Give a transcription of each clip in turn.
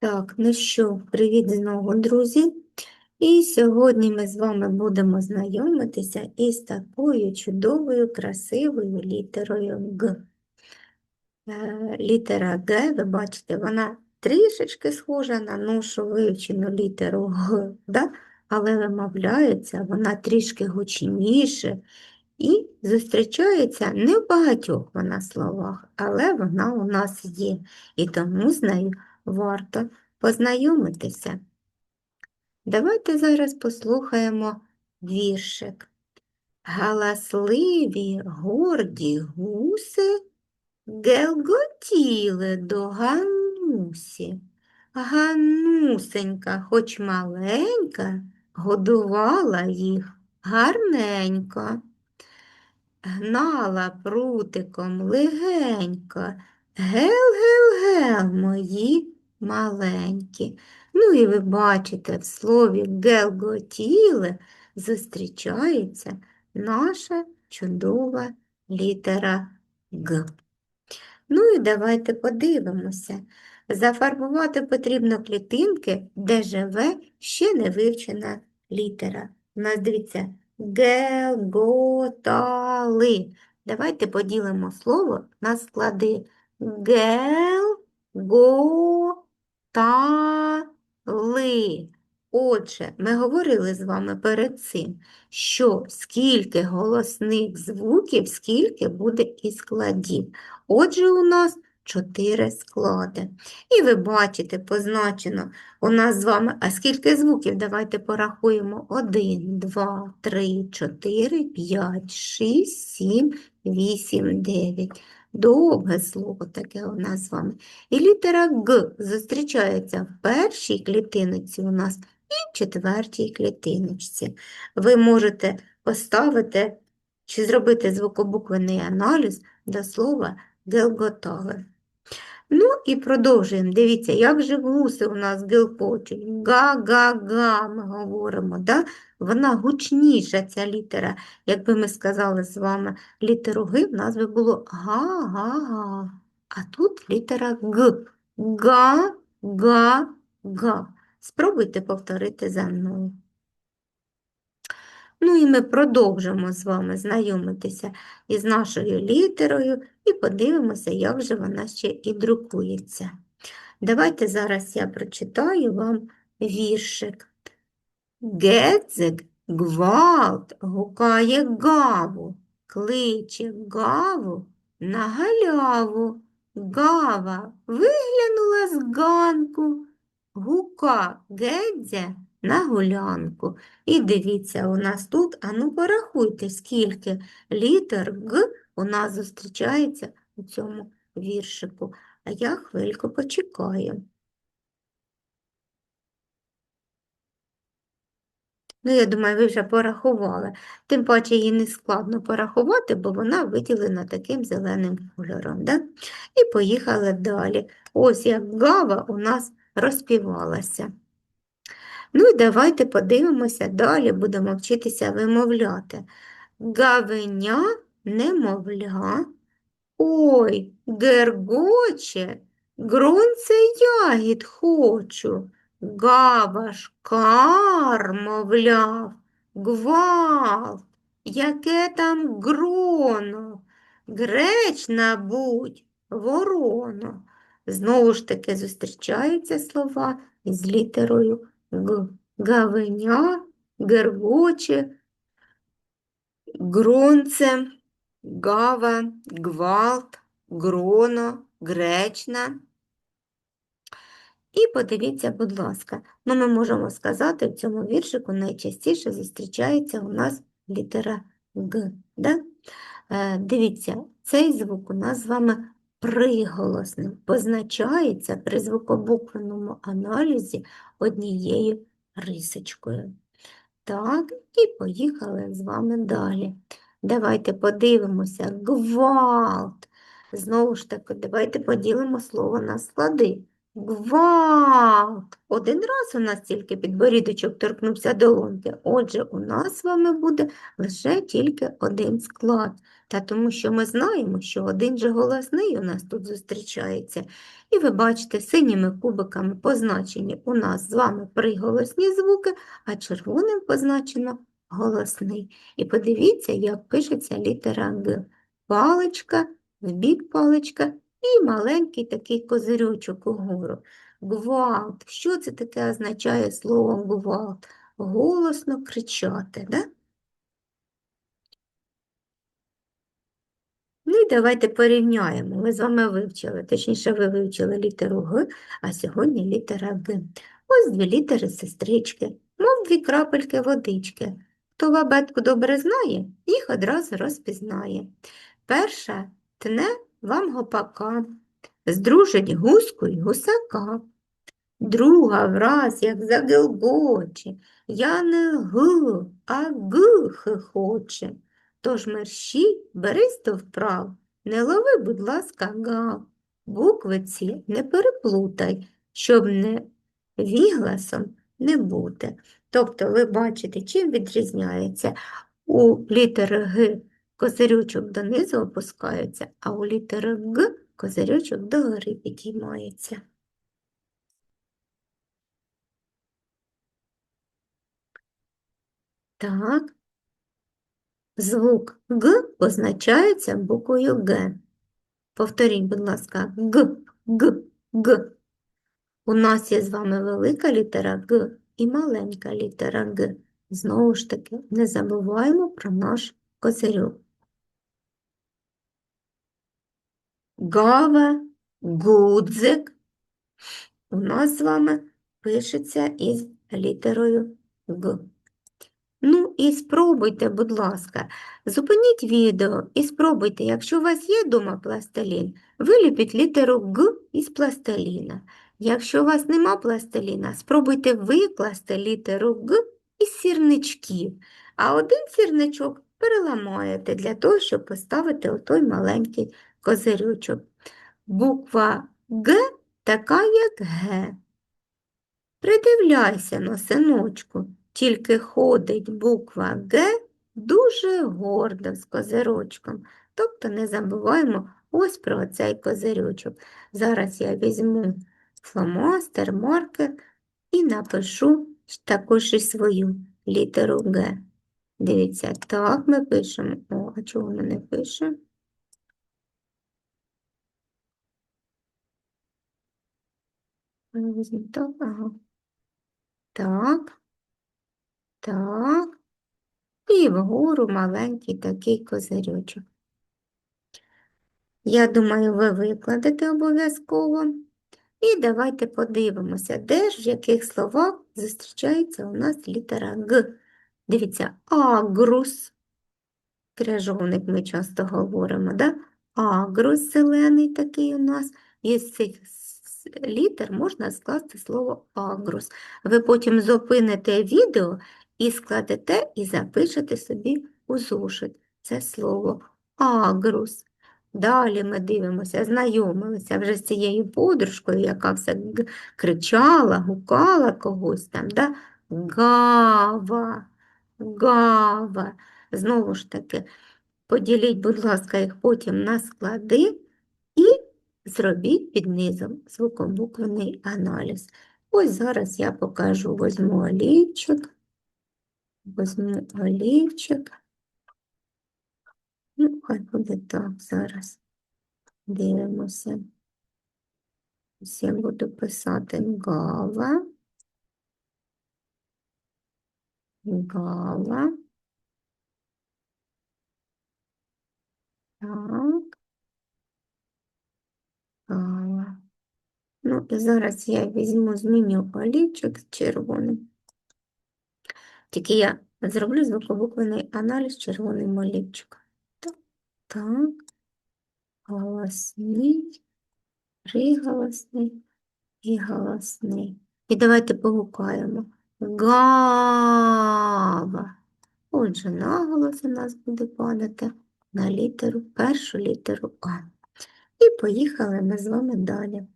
Так, ну що, привіт знову, друзі. І сьогодні ми з вами будемо знайомитися із такою чудовою, красивою літерою Г. Е, Літера Г, ви бачите, вона трішечки схожа на нашу вивчену літеру Г, да? але вимовляється вона трішки гучніше і зустрічається не в багатьох вона словах, але вона у нас є, і тому з нею варто познайомитися. Давайте зараз послухаємо віршик. Галасливі горді гуси гелготіли до Ганусі. Ганусенька, хоч маленька, годувала їх гарненько. Гнала прутиком легенько. Гел-гел-гел, мої маленькі. Ну і ви бачите, в слові гелготіли зустрічається наша чудова літера Г. Ну і давайте подивимося. Зафарбувати потрібно клітинки, де живе ще не вивчена літера. У нас, дивіться, гелготали. Давайте поділимо слово на склади. Гел, го, та, ли. Отже, ми говорили з вами перед цим, що скільки голосних звуків, скільки буде і складів. Отже, у нас чотири склади. І ви бачите, позначено у нас з вами, а скільки звуків? Давайте порахуємо. 1, 2, 3, 4, 5, 6, 7, 8, 9. Довге слово таке у нас з вами. І літера Г зустрічається в першій клітиночці у нас і в четвертій клітиночці. Ви можете поставити чи зробити звукобуквений аналіз до слова гелготали. Ну і продовжуємо. Дивіться, як же гуси у нас гелкочуть. Га-га-га, ми говоримо. Да? Вона гучніша, ця літера. Якби ми сказали з вами літеру Г, в нас би було га-га-га. А тут літера Г. Га-га-га. Спробуйте повторити за мною. Ну і ми продовжимо з вами знайомитися із нашою літерою і подивимося, як же вона ще і друкується. Давайте зараз я прочитаю вам віршик. Гецик гвалт гукає гаву, кличе гаву на галяву. Гава виглянула з ганку, гука Гедзя на гулянку. І дивіться, у нас тут, а ну порахуйте, скільки літер Г у нас зустрічається у цьому віршику. А я хвильку почекаю. Ну, я думаю, ви вже порахували. Тим паче її не складно порахувати, бо вона виділена таким зеленим кольором. Да? І поїхали далі. Ось як гава у нас розпівалася. Ну і давайте подивимося, далі будемо вчитися вимовляти. Гавеня, немовля, ой, гергоче, гронце ягід хочу, гавашкар, мовляв, гвалт, яке там гроно, гречна будь, вороно. Знову ж таки зустрічаються слова із літерою. Гавеня, гергоче, гронце, гава, гвалт, гроно, гречна. І подивіться, будь ласка, ну ми можемо сказати, в цьому віршику найчастіше зустрічається у нас літера Г. Да? Е, дивіться, цей звук у нас з вами приголосним, позначається при звукобуквеному аналізі однією рисочкою. Так, і поїхали з вами далі. Давайте подивимося. Гвалт. Знову ж таки, давайте поділимо слово на склади. Гвалт. Один раз у нас тільки підборідочок торкнувся долоньки. Отже, у нас з вами буде лише тільки один склад. Та тому що ми знаємо, що один же голосний у нас тут зустрічається. І ви бачите, синіми кубиками позначені у нас з вами приголосні звуки, а червоним позначено голосний. І подивіться, як пишеться літера Г. Паличка, в бік паличка і маленький такий козирючок угору. Гвалт. Що це таке означає слово гвалт? Голосно кричати, да? Ну і давайте порівняємо. Ми з вами вивчили, точніше, ви вивчили літеру Г, а сьогодні літера Г. Ось дві літери сестрички, мов дві крапельки водички. Хто лабетку добре знає, їх одразу розпізнає. Перша тне вам гопака, здружить гуску й гусака. Друга враз, як загилгоче, я не г, а г хихоче. Тож мерщій, берись то вправ, не лови, будь ласка, гав. Букви ці не переплутай, щоб не вігласом не бути. Тобто ви бачите, чим відрізняється у літери Г козирючок донизу опускається, а у літери Г козирючок догори підіймається. Так. Звук Г позначається буквою Г. Повторіть, будь ласка, Г, Г, Г. У нас є з вами велика літера Г і маленька літера Г. Знову ж таки, не забуваємо про наш козирюк. Гава, гудзик. У нас з вами пишеться із літерою Г. Ну і спробуйте, будь ласка, зупиніть відео і спробуйте, якщо у вас є вдома пластилін, виліпіть літеру Г із пластиліна. Якщо у вас нема пластиліна, спробуйте викласти літеру Г із сірничків, а один сірничок переламаєте для того, щоб поставити отой маленький козирючок. Буква Г така, як Г. Придивляйся на синочку, тільки ходить буква Г дуже гордо з козирочком. Тобто не забуваємо ось про цей козирючок. Зараз я візьму фломастер, маркер і напишу також і свою літеру Г. Дивіться, так ми пишемо. О, а чого воно не пише? Так. Так. І вгору маленький такий козирючок. Я думаю, ви викладете обов'язково. І давайте подивимося, де ж в яких словах зустрічається у нас літера Г. Дивіться, агрус. Кряжовник ми часто говоримо, да? Агрус зелений такий у нас. Із цих с- літер можна скласти слово агрус. Ви потім зупините відео і складете і запишете собі у зошит це слово агрус. Далі ми дивимося, знайомилися вже з цією подружкою, яка все кричала, гукала когось там, да? Гава, гава. Знову ж таки, поділіть, будь ласка, їх потім на склади і зробіть під низом звукобуквений аналіз. Ось зараз я покажу, возьму олівчик, возьму олівчик. Ну, хай буде так зараз. Дивимося. Ось я буду писати гава. Гава. Так. Ну, зараз я візьму, зміню олівчик червоним. Тільки я зроблю звукобуквений аналіз червоним олівчиком. Так, так. Голосний, приголосний і голосний. І давайте погукаємо. Гава. Отже, наголос у нас буде падати на літеру, першу літеру А. І поїхали ми з вами далі.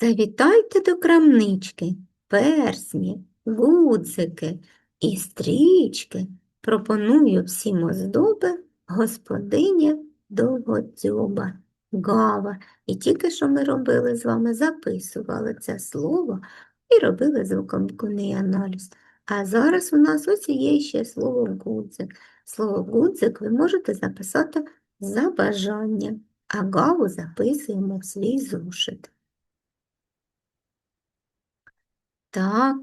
Завітайте до крамнички, персні, гудзики і стрічки. Пропоную всім оздоби господиня довгодзьоба, гава. І тільки що ми робили з вами, записували це слово і робили звукомкуний аналіз. А зараз у нас ось є ще слово гудзик. Слово гудзик ви можете записати за бажанням, а гаву записуємо в свій зошит. Так,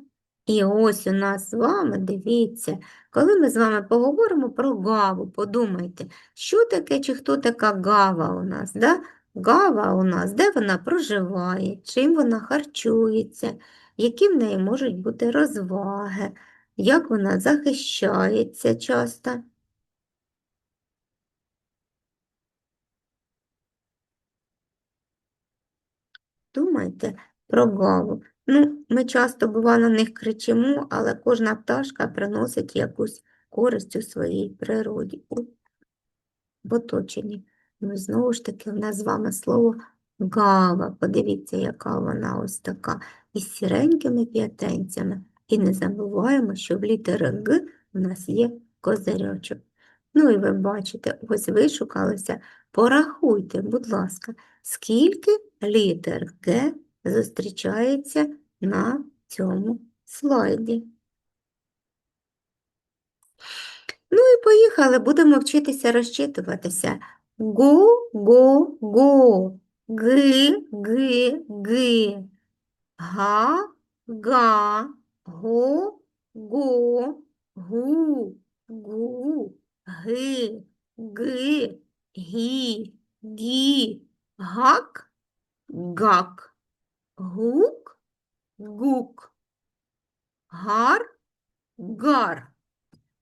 і ось у нас з вами, дивіться, коли ми з вами поговоримо про гаву, подумайте, що таке чи хто така гава у нас, да? Гава у нас, де вона проживає, чим вона харчується, які в неї можуть бути розваги, як вона захищається часто. Думайте про гаву. Ну, ми часто, бува, на них кричимо, але кожна пташка приносить якусь користь у своїй природі, в оточенні. Ну, знову ж таки, в нас з вами слово гава. Подивіться, яка вона ось така, із сіренькими п'ятенцями. І не забуваємо, що в літери Г у нас є козирьочок. Ну і ви бачите, ось вишукалися. Порахуйте, будь ласка, скільки літер Г зустрічається на цьому слайді. Ну і поїхали, будемо вчитися розчитуватися. Го, го, го, ги, га, га, го, го, гу, гу, ги, ги, гі, гі, гак, гак, гук, гук, гар, гар.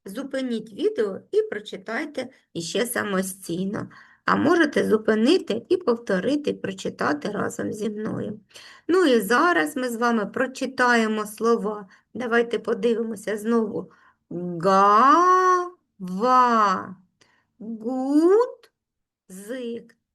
Зупиніть відео і прочитайте іще самостійно. А можете зупинити і повторити, прочитати разом зі мною. Ну і зараз ми з вами прочитаємо слова. Давайте подивимося знову. Гава, гудзик.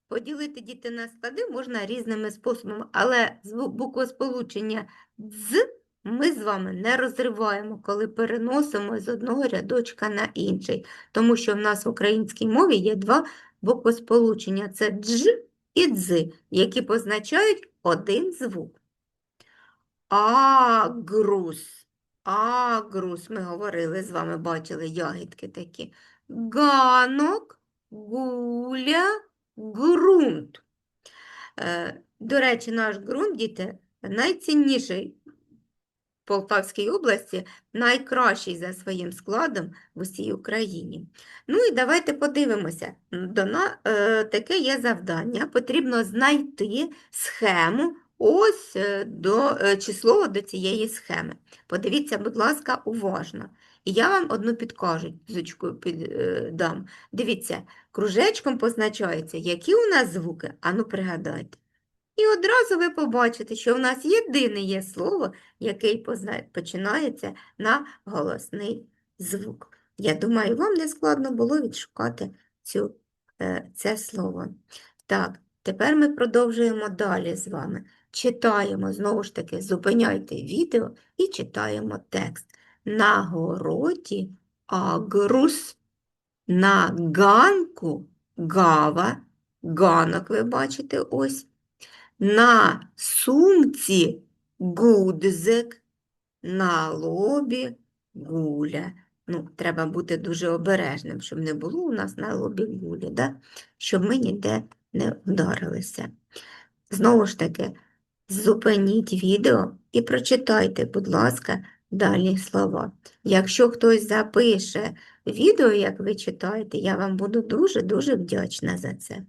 Поділити діти на склади можна різними способами, але буквосполучення «дз» ми з вами не розриваємо, коли переносимо з одного рядочка на інший, тому що в нас в українській мові є два буквосполучення – це дж і дз, які позначають один звук. Агрус. Агрус, ми говорили з вами, бачили ягідки такі. Ганок, гуля, ґрунт. Е, До речі, наш ґрунт, діти, найцінніший Полтавській області, найкращий за своїм складом в усій Україні. Ну і давайте подивимося. До на, е, таке є завдання. Потрібно знайти схему ось е, до е, число до цієї схеми. Подивіться, будь ласка, уважно. І я вам одну підказочку під, е, дам. Дивіться, кружечком позначаються, які у нас звуки, ану пригадайте. І одразу ви побачите, що в нас єдине є слово, яке починається на голосний звук. Я думаю, вам не складно було відшукати цю, е, це слово. Так, тепер ми продовжуємо далі з вами. Читаємо, знову ж таки, зупиняйте відео і читаємо текст. На городі агрус, на ганку гава, ганок ви бачите ось. На сумці гудзик, на лобі гуля. Ну, треба бути дуже обережним, щоб не було у нас на лобі гулі, да? щоб ми ніде не вдарилися. Знову ж таки, зупиніть відео і прочитайте, будь ласка, далі слова. Якщо хтось запише відео, як ви читаєте, я вам буду дуже-дуже вдячна за це.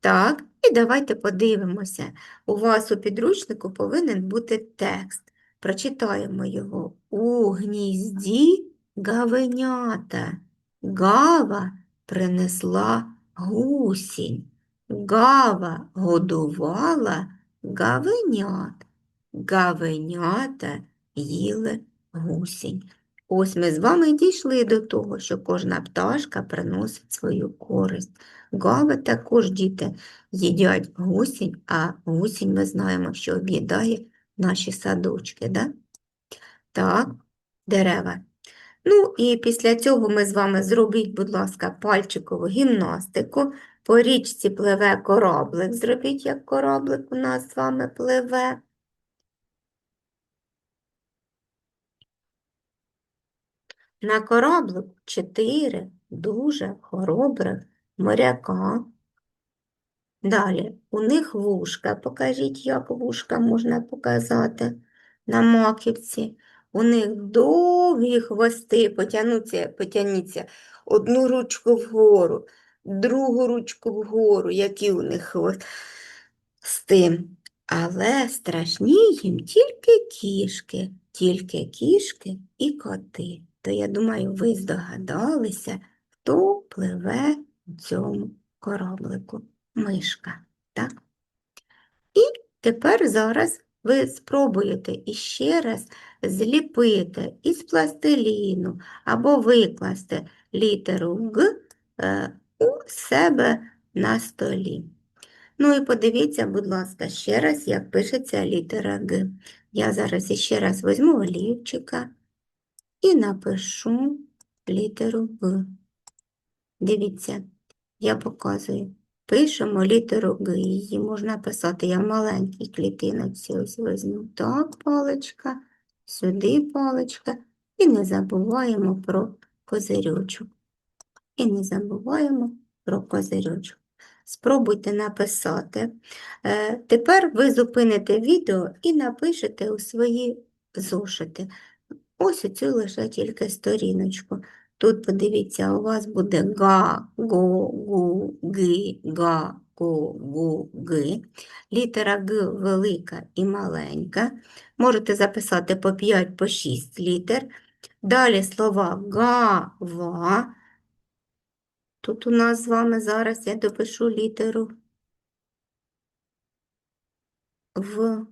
Так, і давайте подивимося. У вас у підручнику повинен бути текст. Прочитаємо його. У гнізді гавенята. Гава принесла гусінь. Гава годувала гавенят. Гавенята їли гусінь. Ось ми з вами дійшли до того, що кожна пташка приносить свою користь. Гави також діти їдять гусінь, а гусінь ми знаємо, що об'їдає наші садочки. Да? Так, дерева. Ну і після цього ми з вами зробіть, будь ласка, пальчикову гімнастику. По річці пливе кораблик. Зробіть, як кораблик у нас з вами пливе. На кораблику чотири дуже хоробрих моряка. Далі, у них вушка. Покажіть, як вушка можна показати на маківці. У них довгі хвости, потягнуться, потягніться одну ручку вгору, другу ручку вгору, які у них хвости. Але страшні їм тільки кішки, тільки кішки і коти. То я думаю, ви здогадалися, хто пливе у цьому кораблику. Мишка, так? І тепер зараз ви спробуєте іще раз зліпити із пластиліну або викласти літеру Г е, у себе на столі. Ну і подивіться, будь ласка, ще раз, як пишеться літера Г. Я зараз іще раз візьму олівчика і напишу літеру Г. Дивіться, я показую. Пишемо літеру Г, її можна писати. Я в маленькій клітиночці ось візьму. Так, паличка, сюди паличка. І не забуваємо про козирючок. І не забуваємо про козирючок. Спробуйте написати. Е, Тепер ви зупините відео і напишете у свої зошити. Ось оцю лише тільки сторіночку. Тут, подивіться, у вас буде га, го, гу, ги, га, го, гу, ги. Літера Г велика і маленька. Можете записати по 5, по 6 літер. Далі слова га, ва. Тут у нас з вами зараз я допишу літеру В.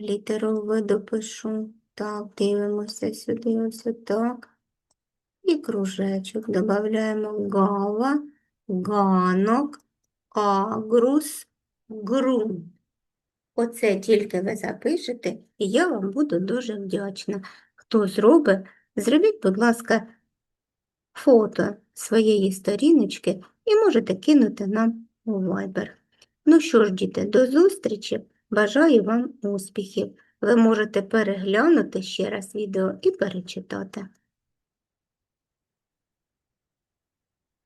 Літеру В допишу. Так, дивимося сюди, ось так. І кружечок. Додаємо гава, ганок, агрус, грунт. Оце тільки ви запишете, і я вам буду дуже вдячна. Хто зробить, зробіть, будь ласка, фото своєї сторіночки і можете кинути нам у Viber. Ну що ж, діти, до зустрічі! Бажаю вам успіхів! Ви можете переглянути ще раз відео і перечитати.